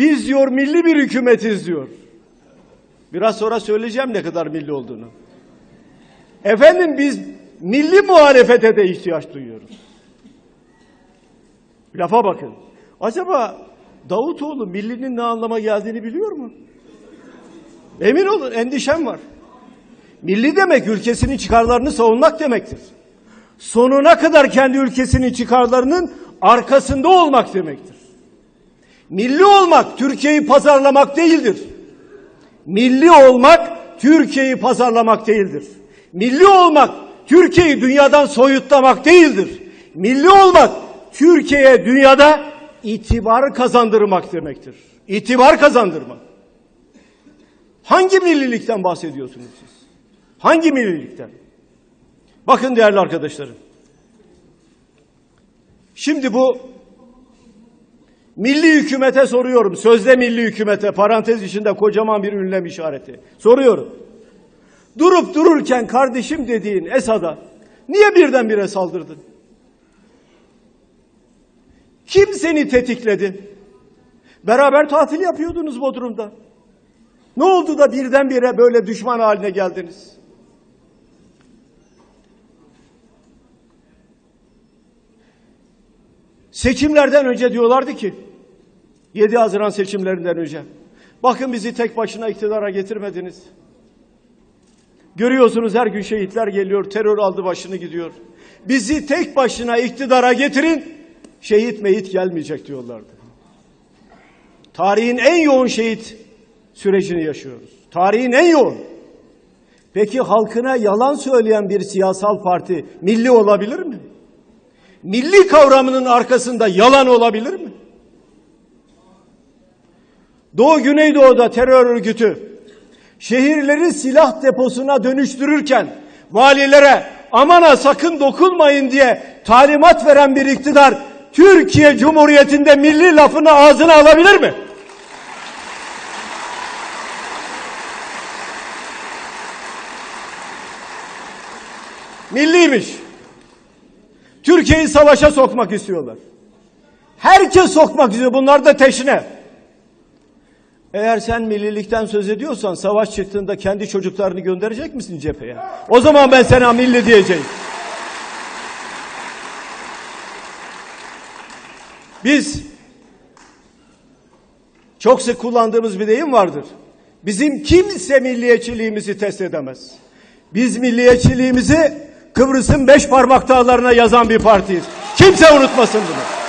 Biz diyor milli bir hükümetiz diyor. Biraz sonra söyleyeceğim ne kadar milli olduğunu. Efendim biz milli muhalefete de ihtiyaç duyuyoruz. Lafa bakın. Acaba Davutoğlu millinin ne anlama geldiğini biliyor mu? Emin olun endişem var. Milli demek ülkesinin çıkarlarını savunmak demektir. Sonuna kadar kendi ülkesinin çıkarlarının arkasında olmak demektir. Milli olmak Türkiye'yi pazarlamak değildir. Milli olmak Türkiye'yi pazarlamak değildir. Milli olmak Türkiye'yi dünyadan soyutlamak değildir. Milli olmak Türkiye'ye dünyada itibar kazandırmak demektir. İtibar kazandırmak. Hangi millilikten bahsediyorsunuz siz? Hangi millilikten? Bakın değerli arkadaşlarım. Şimdi bu milli hükümete soruyorum. Sözde milli hükümete parantez içinde kocaman bir ünlem işareti. Soruyorum. Durup dururken kardeşim dediğin Esad'a niye birdenbire saldırdın? Kim seni tetikledi? Beraber tatil yapıyordunuz Bodrum'da. Ne oldu da birdenbire böyle düşman haline geldiniz? Seçimlerden önce diyorlardı ki 7 Haziran seçimlerinden önce bakın bizi tek başına iktidara getirmediniz. Görüyorsunuz her gün şehitler geliyor, terör aldı başını gidiyor. Bizi tek başına iktidara getirin, şehit meyit gelmeyecek diyorlardı. Tarihin en yoğun şehit sürecini yaşıyoruz. Tarihin en yoğun. Peki halkına yalan söyleyen bir siyasal parti milli olabilir mi? Milli kavramının arkasında yalan olabilir mi? Doğu Güneydoğu'da terör örgütü şehirleri silah deposuna dönüştürürken valilere aman ha sakın dokunmayın diye talimat veren bir iktidar Türkiye Cumhuriyeti'nde milli lafını ağzına alabilir mi? Milliymiş. Türkiye'yi savaşa sokmak istiyorlar. Herkes sokmak istiyor. Bunlar da teşne. Eğer sen millilikten söz ediyorsan savaş çıktığında kendi çocuklarını gönderecek misin cepheye? O zaman ben sana milli diyeceğim. Biz çok sık kullandığımız bir deyim vardır. Bizim kimse milliyetçiliğimizi test edemez. Biz milliyetçiliğimizi Kıbrıs'ın beş parmak dağlarına yazan bir partiyiz. Kimse unutmasın bunu.